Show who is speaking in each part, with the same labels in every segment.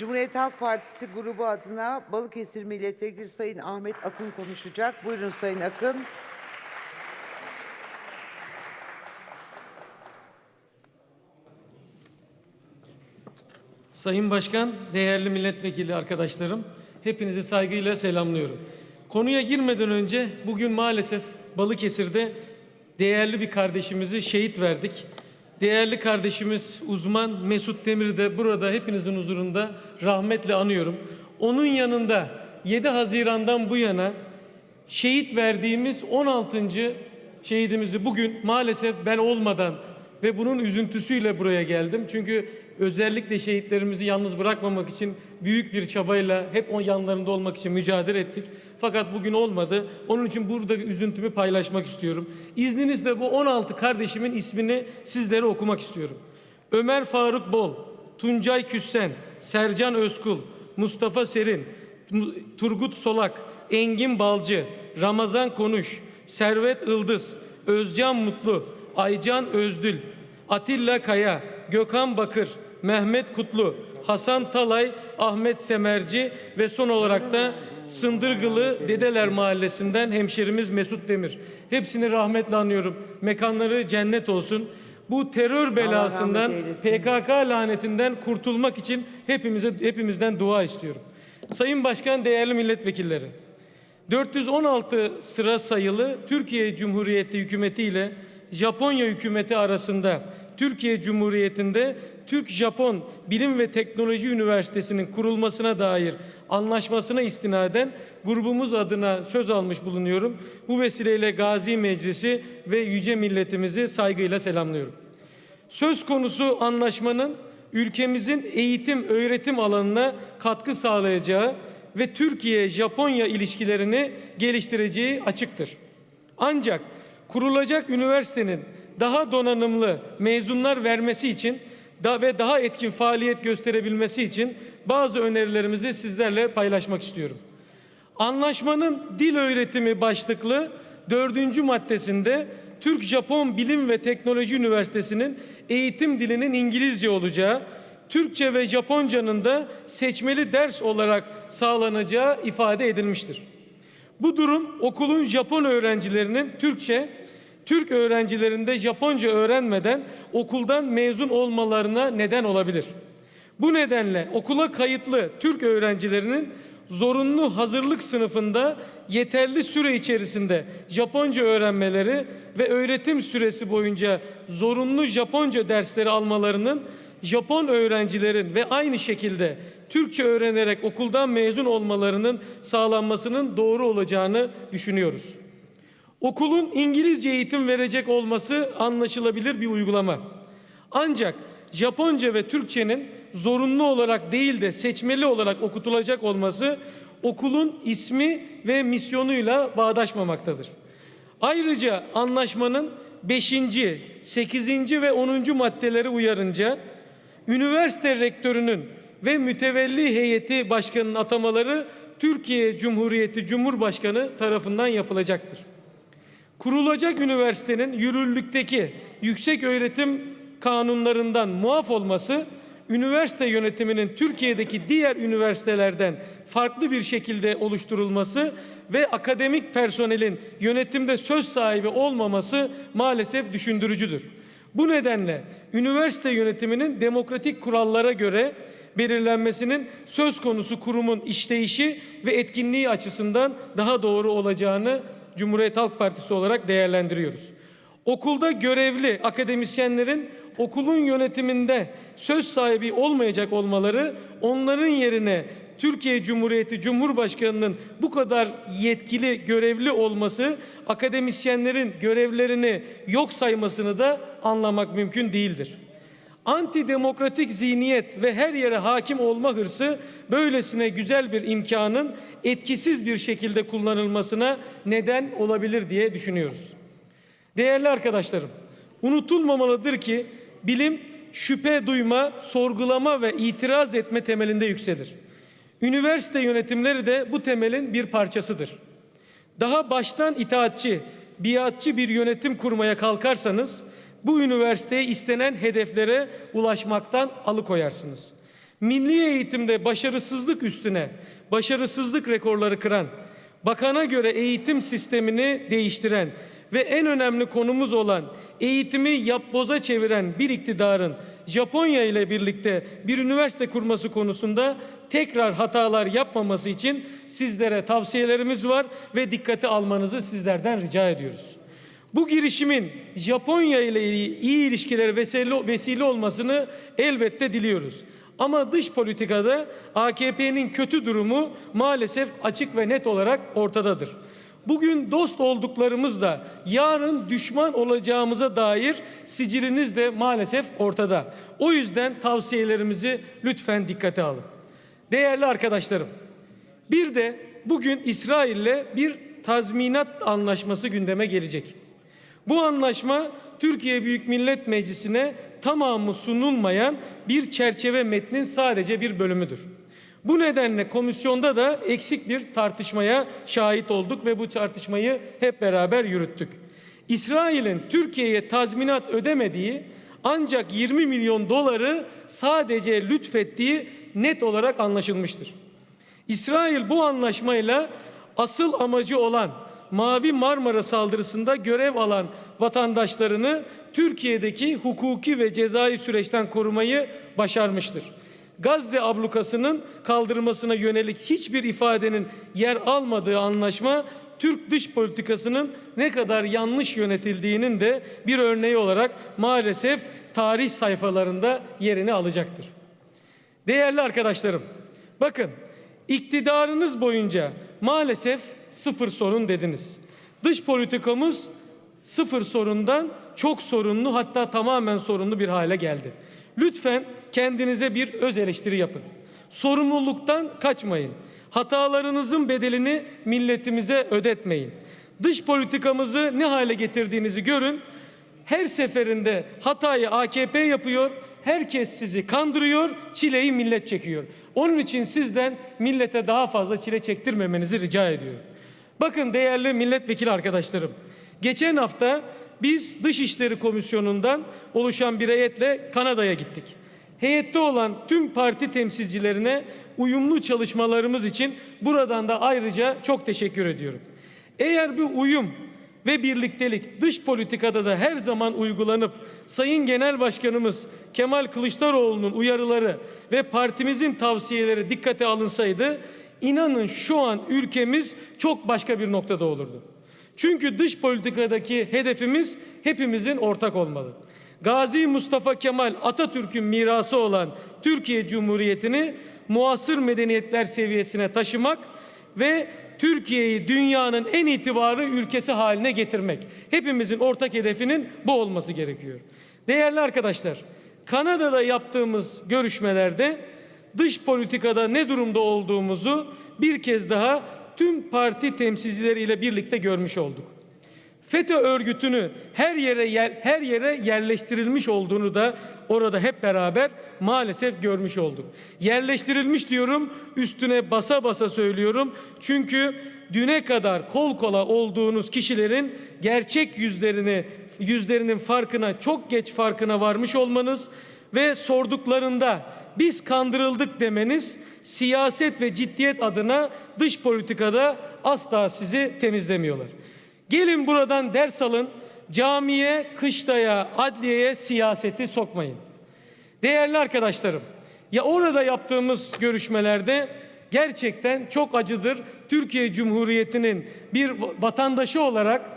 Speaker 1: Cumhuriyet Halk Partisi grubu adına Balıkesir Milletvekili Sayın Ahmet Akın konuşacak. Buyurun Sayın Akın.
Speaker 2: Sayın Başkan, değerli milletvekili arkadaşlarım, hepinizi saygıyla selamlıyorum. Konuya girmeden önce bugün maalesef Balıkesir'de değerli bir kardeşimizi şehit verdik. Değerli kardeşimiz uzman Mesut Demir'i de burada hepinizin huzurunda rahmetle anıyorum. Onun yanında 7 Haziran'dan bu yana şehit verdiğimiz 16. şehidimizi bugün maalesef ben olmadan ve bunun üzüntüsüyle buraya geldim. Çünkü özellikle şehitlerimizi yalnız bırakmamak için büyük bir çabayla hep o yanlarında olmak için mücadele ettik. Fakat bugün olmadı. Onun için burada üzüntümü paylaşmak istiyorum. İzninizle bu 16 kardeşimin ismini sizlere okumak istiyorum. Ömer Faruk Bol, Tuncay Küssen, Sercan Özkul, Mustafa Serin, Turgut Solak, Engin Balcı, Ramazan Konuş, Servet Ildız, Özcan Mutlu, Aycan Özdül, Atilla Kaya, Gökhan Bakır, Mehmet Kutlu, Hasan Talay, Ahmet Semerci ve son olarak da Sındırgılı Dedeler Mahallesi'nden hemşerimiz Mesut Demir. Hepsini rahmetle anıyorum. Mekanları cennet olsun. Bu terör belasından. PKK lanetinden kurtulmak için hepimize hepimizden dua istiyorum. Sayın Başkan, değerli milletvekilleri. 416 sıra sayılı Türkiye Cumhuriyeti hükümeti ile Japonya hükümeti arasında Türkiye Cumhuriyeti'nde Türk-Japon Bilim ve Teknoloji Üniversitesi'nin kurulmasına dair anlaşmasına istinaden grubumuz adına söz almış bulunuyorum. Bu vesileyle Gazi Meclisi ve yüce milletimizi saygıyla selamlıyorum. Söz konusu anlaşmanın ülkemizin eğitim öğretim alanına katkı sağlayacağı ve Türkiye-Japonya ilişkilerini geliştireceği açıktır. Ancak kurulacak üniversitenin daha donanımlı mezunlar vermesi için da ve daha etkin faaliyet gösterebilmesi için bazı önerilerimizi sizlerle paylaşmak istiyorum. Anlaşmanın dil öğretimi başlıklı dördüncü maddesinde Türk-Japon Bilim ve Teknoloji Üniversitesi'nin eğitim dilinin İngilizce olacağı, Türkçe ve Japonca'nın da seçmeli ders olarak sağlanacağı ifade edilmiştir. Bu durum okulun Japon öğrencilerinin Türkçe, Türk öğrencilerinde Japonca öğrenmeden okuldan mezun olmalarına neden olabilir. Bu nedenle okula kayıtlı Türk öğrencilerinin zorunlu hazırlık sınıfında yeterli süre içerisinde Japonca öğrenmeleri ve öğretim süresi boyunca zorunlu Japonca dersleri almalarının Japon öğrencilerin ve aynı şekilde Türkçe öğrenerek okuldan mezun olmalarının sağlanmasının doğru olacağını düşünüyoruz. Okulun İngilizce eğitim verecek olması anlaşılabilir bir uygulama. Ancak Japonca ve Türkçenin zorunlu olarak değil de seçmeli olarak okutulacak olması okulun ismi ve misyonuyla bağdaşmamaktadır. Ayrıca anlaşmanın 5. 8. ve 10. maddeleri uyarınca üniversite rektörünün ve mütevelli heyeti başkanının atamaları Türkiye Cumhuriyeti Cumhurbaşkanı tarafından yapılacaktır. Kurulacak üniversitenin yürürlükteki yüksek öğretim kanunlarından muaf olması, üniversite yönetiminin Türkiye'deki diğer üniversitelerden farklı bir şekilde oluşturulması ve akademik personelin yönetimde söz sahibi olmaması maalesef düşündürücüdür. Bu nedenle üniversite yönetiminin demokratik kurallara göre belirlenmesinin söz konusu kurumun işleyişi ve etkinliği açısından daha doğru olacağını Cumhuriyet Halk Partisi olarak değerlendiriyoruz. Okulda görevli akademisyenlerin okulun yönetiminde söz sahibi olmayacak olmaları onların yerine Türkiye Cumhuriyeti Cumhurbaşkanı'nın bu kadar yetkili görevli olması akademisyenlerin görevlerini yok saymasını da anlamak mümkün değildir. Antidemokratik zihniyet ve her yere hakim olma hırsı böylesine güzel bir imkanın etkisiz bir şekilde kullanılmasına neden olabilir diye düşünüyoruz. Değerli arkadaşlarım, unutulmamalıdır ki bilim şüphe duyma, sorgulama ve itiraz etme temelinde yükselir. Üniversite yönetimleri de bu temelin bir parçasıdır. Daha baştan itaatçi, biatçı bir yönetim kurmaya kalkarsanız bu üniversiteye istenen hedeflere ulaşmaktan alıkoyarsınız. Milli eğitimde başarısızlık üstüne başarısızlık rekorları kıran, bakana göre eğitim sistemini değiştiren ve en önemli konumuz olan eğitimi yapboza çeviren bir iktidarın Japonya ile birlikte bir üniversite kurması konusunda tekrar hatalar yapmaması için sizlere tavsiyelerimiz var ve dikkate almanızı sizlerden rica ediyoruz. Bu girişimin Japonya ile iyi ilişkilere vesile, vesile olmasını elbette diliyoruz. Ama dış politikada AKP'nin kötü durumu maalesef açık ve net olarak ortadadır. Bugün dost olduklarımız da yarın düşman olacağımıza dair siciliniz de maalesef ortada. O yüzden tavsiyelerimizi lütfen dikkate alın. Değerli arkadaşlarım, bir de bugün İsrail'le bir tazminat anlaşması gündeme gelecek. Bu anlaşma Türkiye Büyük Millet Meclisi'ne tamamı sunulmayan bir çerçeve metnin sadece bir bölümüdür. Bu nedenle komisyonda da eksik bir tartışmaya şahit olduk ve bu tartışmayı hep beraber yürüttük. İsrail'in Türkiye'ye tazminat ödemediği ancak 20 milyon doları sadece lütfettiği net olarak anlaşılmıştır. İsrail bu anlaşmayla asıl amacı olan Mavi Marmara saldırısında görev alan vatandaşlarını Türkiye'deki hukuki ve cezai süreçten korumayı başarmıştır. Gazze ablukasının kaldırmasına yönelik hiçbir ifadenin yer almadığı anlaşma Türk dış politikasının ne kadar yanlış yönetildiğinin de bir örneği olarak maalesef tarih sayfalarında yerini alacaktır. Değerli arkadaşlarım, bakın iktidarınız boyunca maalesef sıfır sorun dediniz. Dış politikamız sıfır sorundan çok sorunlu hatta tamamen sorunlu bir hale geldi. Lütfen kendinize bir öz eleştiri yapın. Sorumluluktan kaçmayın. Hatalarınızın bedelini milletimize ödetmeyin. Dış politikamızı ne hale getirdiğinizi görün. Her seferinde hatayı AKP yapıyor, herkes sizi kandırıyor, çileyi millet çekiyor. Onun için sizden millete daha fazla çile çektirmemenizi rica ediyorum. Bakın değerli milletvekili arkadaşlarım, geçen hafta biz Dışişleri Komisyonu'ndan oluşan bir heyetle Kanada'ya gittik. Heyette olan tüm parti temsilcilerine uyumlu çalışmalarımız için buradan da ayrıca çok teşekkür ediyorum. Eğer bir uyum ve birliktelik dış politikada da her zaman uygulanıp Sayın Genel Başkanımız Kemal Kılıçdaroğlu'nun uyarıları ve partimizin tavsiyeleri dikkate alınsaydı inanın şu an ülkemiz çok başka bir noktada olurdu. Çünkü dış politikadaki hedefimiz hepimizin ortak olmalı. Gazi Mustafa Kemal Atatürk'ün mirası olan Türkiye Cumhuriyeti'ni muasır medeniyetler seviyesine taşımak ve Türkiye'yi dünyanın en itibarlı ülkesi haline getirmek. Hepimizin ortak hedefinin bu olması gerekiyor. Değerli arkadaşlar, Kanada'da yaptığımız görüşmelerde dış politikada ne durumda olduğumuzu bir kez daha tüm parti temsilcileriyle birlikte görmüş olduk. FETÖ örgütünü her yere yer, her yere yerleştirilmiş olduğunu da orada hep beraber maalesef görmüş olduk. Yerleştirilmiş diyorum, üstüne basa basa söylüyorum. Çünkü düne kadar kol kola olduğunuz kişilerin gerçek yüzlerini yüzlerinin farkına çok geç farkına varmış olmanız ve sorduklarında biz kandırıldık demeniz siyaset ve ciddiyet adına dış politikada asla sizi temizlemiyorlar. Gelin buradan ders alın. Camiye, kışlaya, adliyeye siyaseti sokmayın. Değerli arkadaşlarım, ya orada yaptığımız görüşmelerde gerçekten çok acıdır. Türkiye Cumhuriyeti'nin bir vatandaşı olarak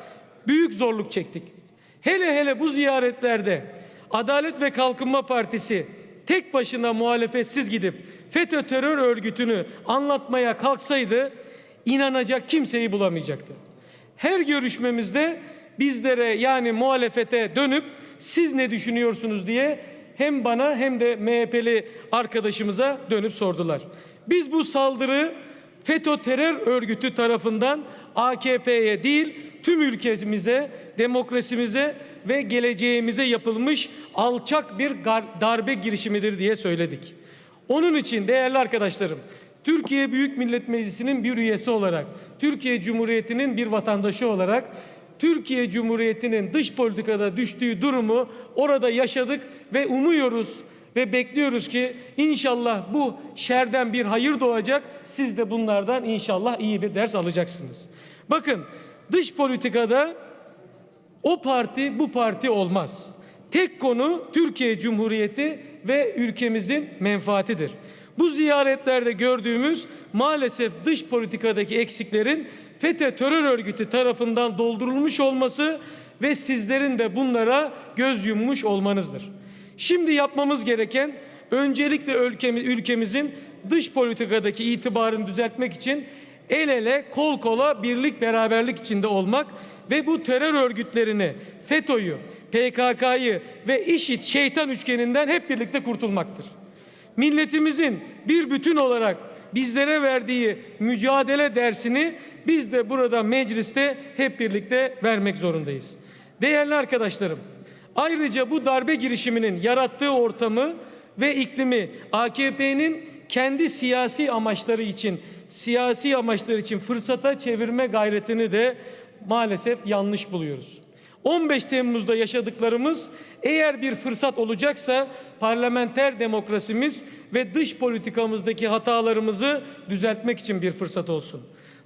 Speaker 2: büyük zorluk çektik. Hele hele bu ziyaretlerde Adalet ve Kalkınma Partisi tek başına muhalefetsiz gidip FETÖ terör örgütünü anlatmaya kalksaydı inanacak kimseyi bulamayacaktı. Her görüşmemizde bizlere yani muhalefete dönüp siz ne düşünüyorsunuz diye hem bana hem de MHP'li arkadaşımıza dönüp sordular. Biz bu saldırı FETÖ terör örgütü tarafından AKP'ye değil tüm ülkemize, demokrasimize ve geleceğimize yapılmış alçak bir darbe girişimidir diye söyledik. Onun için değerli arkadaşlarım, Türkiye Büyük Millet Meclisi'nin bir üyesi olarak, Türkiye Cumhuriyeti'nin bir vatandaşı olarak Türkiye Cumhuriyeti'nin dış politikada düştüğü durumu orada yaşadık ve umuyoruz Ve bekliyoruz ki inşallah bu şerden bir hayır doğacak. Siz de bunlardan inşallah iyi bir ders alacaksınız. Bakın dış politikada o parti bu parti olmaz. Tek konu Türkiye Cumhuriyeti ve ülkemizin menfaatidir. Bu ziyaretlerde gördüğümüz maalesef dış politikadaki eksiklerin FETÖ terör örgütü tarafından doldurulmuş olması ve sizlerin de bunlara göz yummuş olmanızdır. Şimdi yapmamız gereken öncelikle ülkemiz, ülkemizin dış politikadaki itibarını düzeltmek için el ele kol kola birlik beraberlik içinde olmak ve bu terör örgütlerini FETÖ'yü, PKK'yı ve IŞİD şeytan üçgeninden hep birlikte kurtulmaktır. Milletimizin bir bütün olarak bizlere verdiği mücadele dersini biz de burada mecliste hep birlikte vermek zorundayız. Değerli arkadaşlarım, ayrıca bu darbe girişiminin yarattığı ortamı ve iklimi AKP'nin kendi siyasi amaçları için siyasi amaçlar için fırsata çevirme gayretini de maalesef yanlış buluyoruz. 15 Temmuz'da yaşadıklarımız eğer bir fırsat olacaksa parlamenter demokrasimiz ve dış politikamızdaki hatalarımızı düzeltmek için bir fırsat olsun.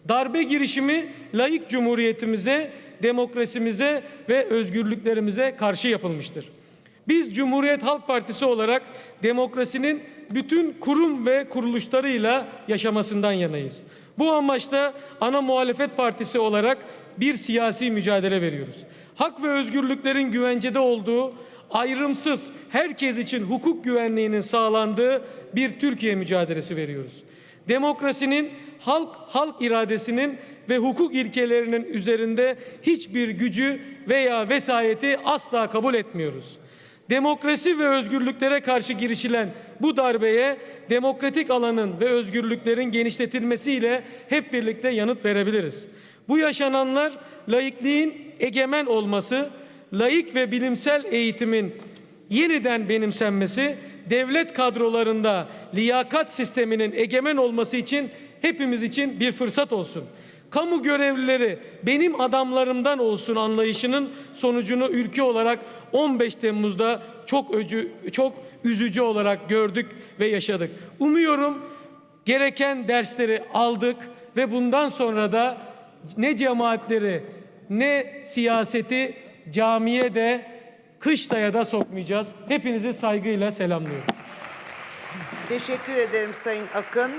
Speaker 2: Darbe girişimi layık cumhuriyetimize, demokrasimize ve özgürlüklerimize karşı yapılmıştır. Biz Cumhuriyet Halk Partisi olarak demokrasinin bütün kurum ve kuruluşlarıyla yaşamasından yanayız. Bu amaçla ana muhalefet partisi olarak bir siyasi mücadele veriyoruz. Hak ve özgürlüklerin güvencede olduğu, ayrımsız herkes için hukuk güvenliğinin sağlandığı bir Türkiye mücadelesi veriyoruz. Demokrasinin, halk halk iradesinin ve hukuk ilkelerinin üzerinde hiçbir gücü veya vesayeti asla kabul etmiyoruz. Demokrasi ve özgürlüklere karşı girişilen bu darbeye demokratik alanın ve özgürlüklerin genişletilmesiyle hep birlikte yanıt verebiliriz. Bu yaşananlar laikliğin egemen olması, laik ve bilimsel eğitimin yeniden benimsenmesi, devlet kadrolarında liyakat sisteminin egemen olması için hepimiz için bir fırsat olsun. Kamu görevlileri benim adamlarımdan olsun anlayışının sonucunu ülke olarak 15 Temmuz'da çok öcü, çok üzücü olarak gördük ve yaşadık. Umuyorum gereken dersleri aldık ve bundan sonra da ne cemaatleri ne siyaseti camiye de kışlaya da sokmayacağız. Hepinizi saygıyla selamlıyorum.
Speaker 1: Teşekkür ederim Sayın Akın.